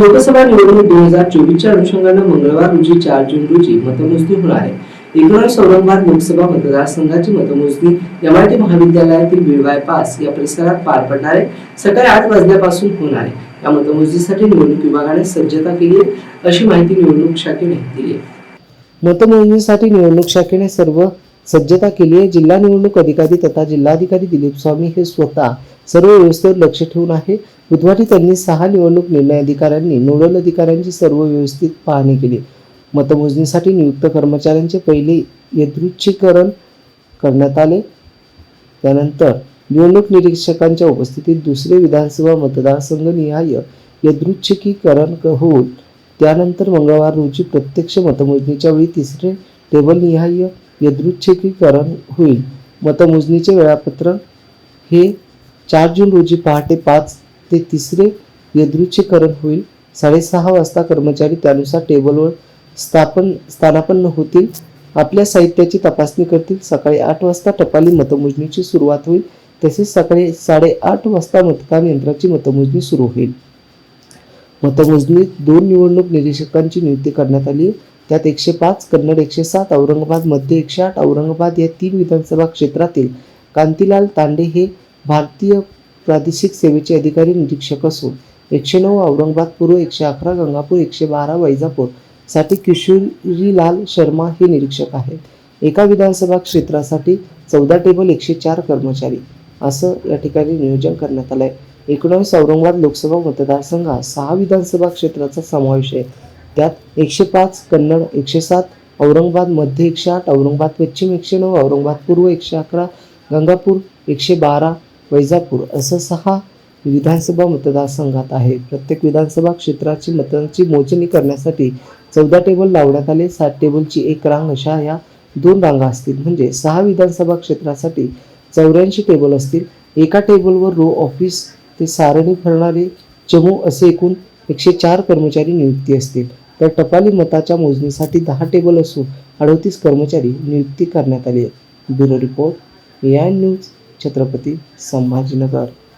लोकसभा निवडणूक दोन हजार चोवीसच्या अनुषंगानं मंगळवार रोजी चार जून रोजी मतमोजणी होणार आहे. एकोणीस औरंगाबाद लोकसभा मतदारसंघाची मतमोजणी एमआयटी महाविद्यालयातील बिळवाय पास या परिसरात पार पडणार आहे. सकाळी आठ वाजल्यापासून होणार आहे. या मतमोजणीसाठी निवडणूक विभागाने सज्जता केली आहे अशी माहिती निवडणूक शाखेने दिली आहे. मतमोजणीसाठी निवडणूक शाखेने सर्व सज्जता केली आहे. जिल्हा निवडणूक अधिकारी तथा जिल्हाधिकारी दिलीप स्वामी हे स्वतः सर्व व्यवस्थेवर लक्ष ठेवून आहे. बुधवारी त्यांनी सहा निवडणूक निर्णय अधिकाऱ्यांनी नोडल अधिकाऱ्यांची सर्व व्यवस्थित पाहणी केली. मतमोजणीसाठी नियुक्त कर्मचाऱ्यांचे पहिले यदृच्छीकरण करण्यात आले. त्यानंतर निवडणूक निरीक्षकांच्या उपस्थितीत दुसरे विधानसभा मतदारसंघ निहाय यदृच्छिकीकरण होऊन त्यानंतर मंगळवार रोजी प्रत्यक्ष मतमोजणीच्या वेळी तिसरे टेबल निहाय यदृच्छिकीकरण होईल. मतमोजणीचे वेळापत्रक हे चार जून रोजी पहाटे पाच ते तिसरे यदृच्छीकरण होईल. साडेसहा वाजता कर्मचारी त्यानुसार टेबलवर स्थापन स्थानापन्न होतील. आपल्या साहित्याची तपासणी करतील. सकाळी आठ वाजता टपाली मतमोजणीची सुरुवात होईल. तसेच सकाळी साडेआठ वाजता मतदान यंत्राची मतमोजणी सुरू होईल. मतमोजणीत दोन निवडणूक निरीक्षकांची नियुक्ती करण्यात आली. त्यात एकशे पाच कन्नड एकशे सात औरंगाबाद मध्य एकशे आठ औरंगाबाद या तीन विधानसभा क्षेत्रातील कांतीलाल तांडे हे भारतीय प्रादेशिक सेवेचे अधिकारी निरीक्षक असून एकशे नऊ औरंगाबाद पूर्व एकशे अकरा गंगापूर एकशे बारा वैजापूरसाठी किशोरीलाल शर्मा हे निरीक्षक आहेत. एका विधानसभा क्षेत्रासाठी चौदा टेबल एकशे चार कर्मचारी असं या ठिकाणी नियोजन करण्यात आलं आहे एकोणावीस औरंगाबाद लोकसभा मतदारसंघात सहा विधानसभा क्षेत्राचा समावेश आहे. त्यात एकशे पाच कन्नड एकशे सात औरंगाबाद मध्य एकशे आठ औरंगाबाद पश्चिम एकशे नऊ औरंगाबाद पूर्व एकशे अकरा गंगापूर एकशे बारा वैजापूर असं सहा विधानसभा मतदारसंघात आहे. प्रत्येक विधानसभा क्षेत्राची मतांची मोजणी करण्यासाठी चौदा टेबल लावण्यात आले. सात टेबलची एक रांग अशा या दोन रांगा असतील. म्हणजे सहा विधानसभा क्षेत्रासाठी चौऱ्याऐंशी टेबल असतील. एका टेबलवर रो ऑफिस ते सारणी भरणारे चमू असे एकूण एकशे चार कर्मचारी नियुक्ती असतील. तर टपाली मताच्या मोजणीसाठी दहा टेबल असून अडतीस कर्मचारी नियुक्ती करण्यात आली आहेत. Bureau report A I news Chhatrapati Sambhajinagar.